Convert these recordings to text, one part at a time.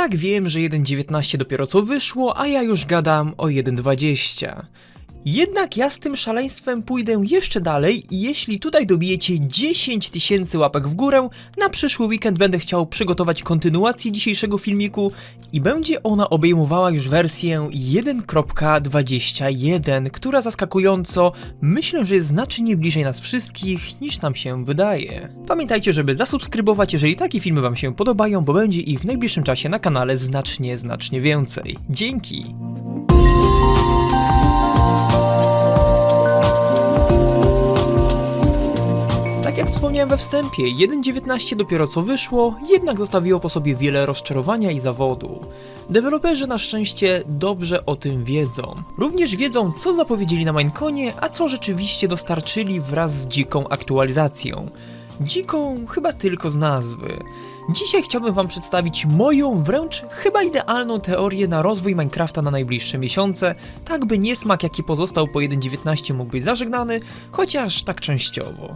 Tak wiem, że 1.19 dopiero co wyszło, a ja już gadam o 1.20. Jednak ja z tym szaleństwem pójdę jeszcze dalej i jeśli tutaj dobijecie 10 tysięcy łapek w górę, na przyszły weekend będę chciał przygotować kontynuację dzisiejszego filmiku i będzie ona obejmowała już wersję 1.21, która zaskakująco myślę, że jest znacznie bliżej nas wszystkich niż nam się wydaje. Pamiętajcie, żeby zasubskrybować, jeżeli takie filmy wam się podobają, bo będzie ich w najbliższym czasie na kanale znacznie, znacznie więcej. Dzięki! Wspomniałem we wstępie, 1.19 dopiero co wyszło, jednak zostawiło po sobie wiele rozczarowania i zawodu. Deweloperzy na szczęście dobrze o tym wiedzą. Również wiedzą, co zapowiedzieli na Mineconie, a co rzeczywiście dostarczyli wraz z dziką aktualizacją. Dziką chyba tylko z nazwy. Dzisiaj chciałbym Wam przedstawić moją, wręcz chyba idealną teorię na rozwój Minecrafta na najbliższe miesiące, tak by niesmak jaki pozostał po 1.19 mógł być zażegnany, chociaż tak częściowo.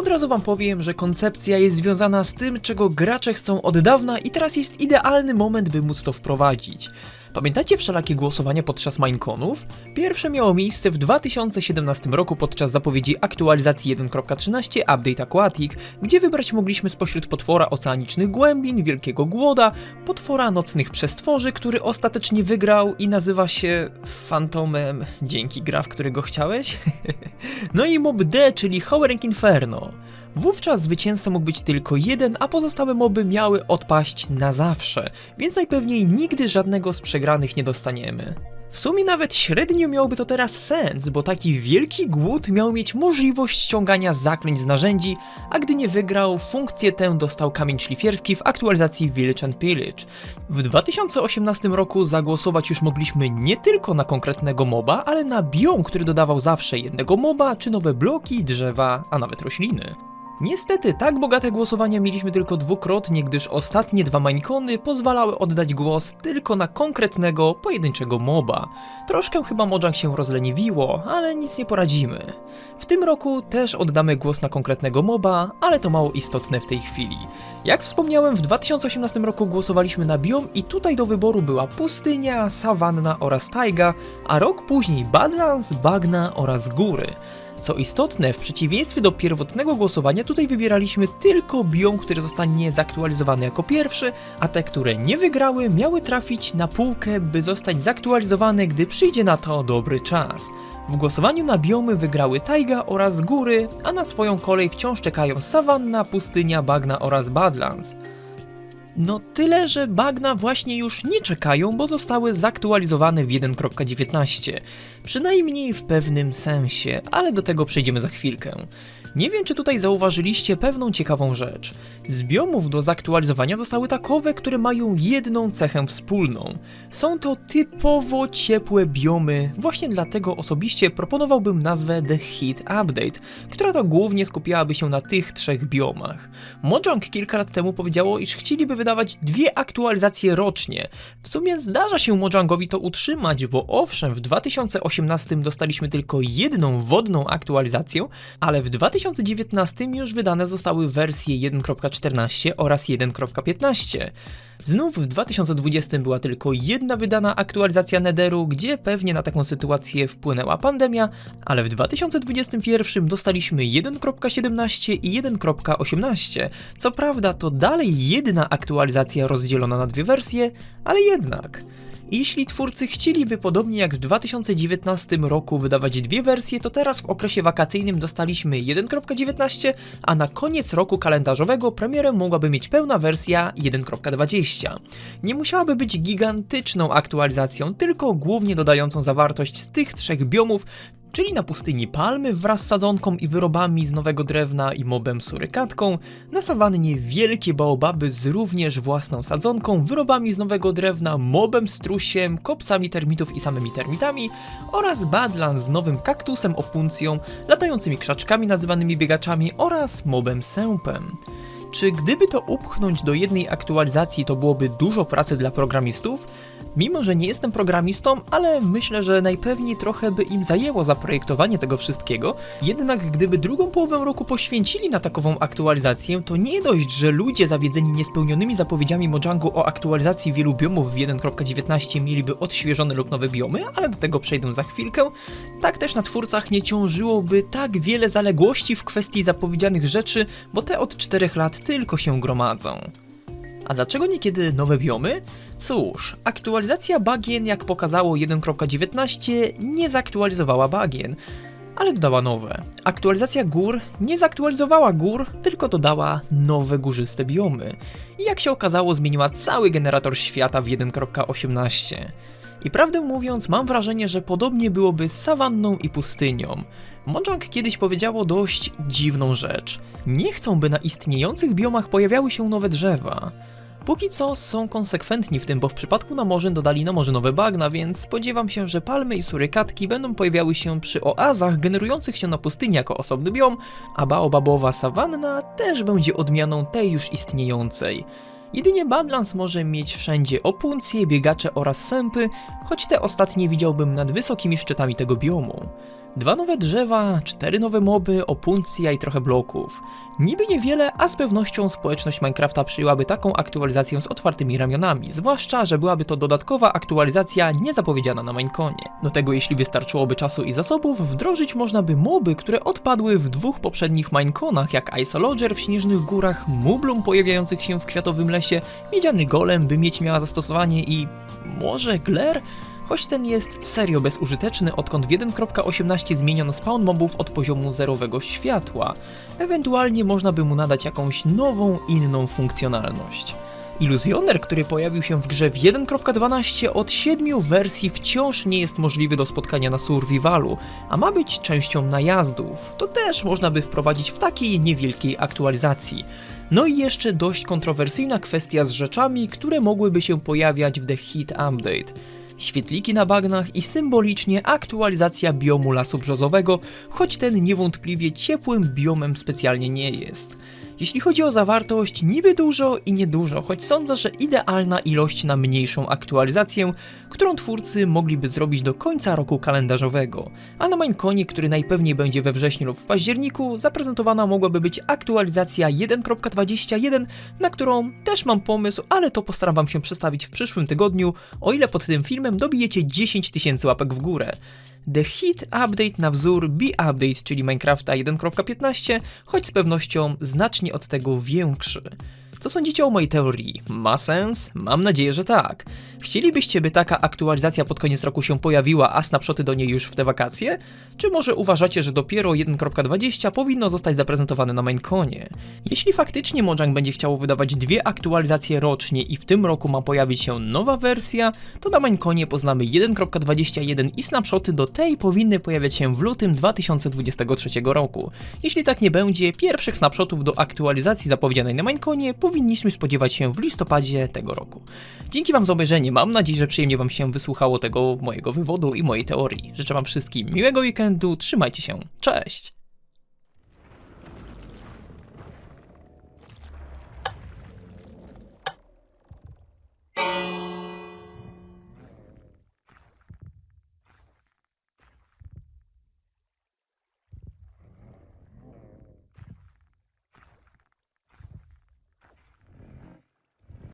Od razu wam powiem, że koncepcja jest związana z tym, czego gracze chcą od dawna i teraz jest idealny moment, by móc to wprowadzić. Pamiętacie wszelakie głosowania podczas Mineconów? Pierwsze miało miejsce w 2017 roku podczas zapowiedzi aktualizacji 1.13 Update Aquatic, gdzie wybrać mogliśmy spośród potwora oceanicznych głębin, wielkiego głoda, potwora nocnych przestworzy, który ostatecznie wygrał i nazywa się Fantomem dzięki gra, w którego chciałeś? no i mob D, czyli Howering Inferno. Wówczas zwycięzca mógł być tylko jeden, a pozostałe moby miały odpaść na zawsze, więc najpewniej nigdy żadnego z przegranych nie dostaniemy. W sumie nawet średnio miałoby to teraz sens, bo taki wielki głód miał mieć możliwość ściągania zaklęć z narzędzi, a gdy nie wygrał, funkcję tę dostał kamień szlifierski w aktualizacji Village and Pillage. W 2018 roku zagłosować już mogliśmy nie tylko na konkretnego moba, ale na biom, który dodawał zawsze jednego moba, czy nowe bloki, drzewa, a nawet rośliny. Niestety, tak bogate głosowania mieliśmy tylko dwukrotnie, gdyż ostatnie dwa Minecony pozwalały oddać głos tylko na konkretnego, pojedynczego moba. Troszkę chyba Mojang się rozleniwiło, ale nic nie poradzimy. W tym roku też oddamy głos na konkretnego moba, ale to mało istotne w tej chwili. Jak wspomniałem, w 2018 roku głosowaliśmy na biom i tutaj do wyboru była pustynia, sawanna oraz tajga, a rok później Badlands, bagna oraz góry. Co istotne, w przeciwieństwie do pierwotnego głosowania, tutaj wybieraliśmy tylko biom, który zostanie zaktualizowany jako pierwszy, a te, które nie wygrały, miały trafić na półkę, by zostać zaktualizowane, gdy przyjdzie na to dobry czas. W głosowaniu na biomy wygrały tajga oraz góry, a na swoją kolej wciąż czekają sawanna, pustynia, bagna oraz badlands. No tyle, że bagna właśnie już nie czekają, bo zostały zaktualizowane w 1.19. Przynajmniej w pewnym sensie, ale do tego przejdziemy za chwilkę. Nie wiem, czy tutaj zauważyliście pewną ciekawą rzecz. Z biomów do zaktualizowania zostały takowe, które mają jedną cechę wspólną. Są to typowo ciepłe biomy, właśnie dlatego osobiście proponowałbym nazwę The Heat Update, która to głównie skupiałaby się na tych trzech biomach. Mojang kilka lat temu powiedziało, iż chcieliby wydawać dwie aktualizacje rocznie. W sumie zdarza się Mojangowi to utrzymać, bo owszem, w 2018 dostaliśmy tylko jedną wodną aktualizację, ale w 2019 2019 już wydane zostały wersje 1.14 oraz 1.15. Znów w 2020 była tylko jedna wydana aktualizacja Netheru, gdzie pewnie na taką sytuację wpłynęła pandemia, ale w 2021 dostaliśmy 1.17 i 1.18. Co prawda to dalej jedna aktualizacja rozdzielona na dwie wersje, ale jednak. Jeśli twórcy chcieliby podobnie jak w 2019 roku wydawać dwie wersje, to teraz w okresie wakacyjnym dostaliśmy 1.19, a na koniec roku kalendarzowego premierę mogłaby mieć pełna wersja 1.20. Nie musiałaby być gigantyczną aktualizacją, tylko głównie dodającą zawartość z tych trzech biomów, czyli na pustyni palmy wraz z sadzonką i wyrobami z nowego drewna i mobem surykatką, na sawannie wielkie baobaby z również własną sadzonką, wyrobami z nowego drewna, mobem strusiem, kopcami termitów i samymi termitami oraz badlan z nowym kaktusem opuncją, latającymi krzaczkami nazywanymi biegaczami oraz mobem sępem. Czy gdyby to upchnąć do jednej aktualizacji, to byłoby dużo pracy dla programistów? Mimo, że nie jestem programistą, ale myślę, że najpewniej trochę by im zajęło zaprojektowanie tego wszystkiego. Jednak gdyby drugą połowę roku poświęcili na takową aktualizację, to nie dość, że ludzie zawiedzeni niespełnionymi zapowiedziami Mojangu o aktualizacji wielu biomów w 1.19 mieliby odświeżone lub nowe biomy, ale do tego przejdę za chwilkę, tak też na twórcach nie ciążyłoby tak wiele zaległości w kwestii zapowiedzianych rzeczy, bo te od 4 lat tylko się gromadzą. A dlaczego niekiedy nowe biomy? Cóż, aktualizacja bagien, jak pokazało 1.19, nie zaktualizowała bagien, ale dodała nowe. Aktualizacja gór nie zaktualizowała gór, tylko dodała nowe górzyste biomy. I jak się okazało, zmieniła cały generator świata w 1.18. I prawdę mówiąc, mam wrażenie, że podobnie byłoby z sawanną i pustynią. Mojang kiedyś powiedziało dość dziwną rzecz. Nie chcą, by na istniejących biomach pojawiały się nowe drzewa. Póki co są konsekwentni w tym, bo w przypadku namorzyn dodali na morze nowe bagna, więc spodziewam się, że palmy i surykatki będą pojawiały się przy oazach generujących się na pustyni jako osobny biom, a baobabowa sawanna też będzie odmianą tej już istniejącej. Jedynie Badlands może mieć wszędzie opuncje, biegacze oraz sępy, choć te ostatnie widziałbym nad wysokimi szczytami tego biomu. Dwa nowe drzewa, cztery nowe moby, opuncja i trochę bloków. Niby niewiele, a z pewnością społeczność Minecrafta przyjęłaby taką aktualizację z otwartymi ramionami, zwłaszcza, że byłaby to dodatkowa aktualizacja niezapowiedziana na Mineconie. Do tego jeśli wystarczyłoby czasu i zasobów, wdrożyć można by moby, które odpadły w dwóch poprzednich Mineconach, jak Isolodger w Śnieżnych Górach, Mublum pojawiających się w Kwiatowym Lesie, Miedziany Golem, by mieć miała zastosowanie i... może Gler? Choć ten jest serio bezużyteczny, odkąd w 1.18 zmieniono spawn mobów od poziomu zerowego światła. Ewentualnie można by mu nadać jakąś nową, inną funkcjonalność. Iluzjoner, który pojawił się w grze w 1.12 od 7 wersji wciąż nie jest możliwy do spotkania na survivalu, a ma być częścią najazdów. To też można by wprowadzić w takiej niewielkiej aktualizacji. No i jeszcze dość kontrowersyjna kwestia z rzeczami, które mogłyby się pojawiać w The Hit Update świetliki na bagnach i symbolicznie aktualizacja biomu lasu brzozowego, choć ten niewątpliwie ciepłym biomem specjalnie nie jest. Jeśli chodzi o zawartość, niby dużo i niedużo, choć sądzę, że idealna ilość na mniejszą aktualizację, którą twórcy mogliby zrobić do końca roku kalendarzowego. A na Mineconie, który najpewniej będzie we wrześniu lub w październiku, zaprezentowana mogłaby być aktualizacja 1.21, na którą też mam pomysł, ale to postaram wam się przedstawić w przyszłym tygodniu, o ile pod tym filmem dobijecie 10 tysięcy łapek w górę. The Hit Update na wzór B-Update, czyli Minecrafta 1.15, choć z pewnością znacznie od tego większy. Co sądzicie o mojej teorii? Ma sens? Mam nadzieję, że tak. Chcielibyście, by taka aktualizacja pod koniec roku się pojawiła, a snapshoty do niej już w te wakacje? Czy może uważacie, że dopiero 1.20 powinno zostać zaprezentowane na Mineconie? Jeśli faktycznie Mojang będzie chciało wydawać dwie aktualizacje rocznie i w tym roku ma pojawić się nowa wersja, to na Mineconie poznamy 1.21 i snapshoty do tej powinny pojawiać się w lutym 2023 roku. Jeśli tak nie będzie, pierwszych snapshotów do aktualizacji zapowiedzianej na Mineconie powinniśmy spodziewać się w listopadzie tego roku. Dzięki Wam za obejrzenie, mam nadzieję, że przyjemnie Wam się wysłuchało tego mojego wywodu i mojej teorii. Życzę Wam wszystkim miłego weekendu, trzymajcie się, cześć!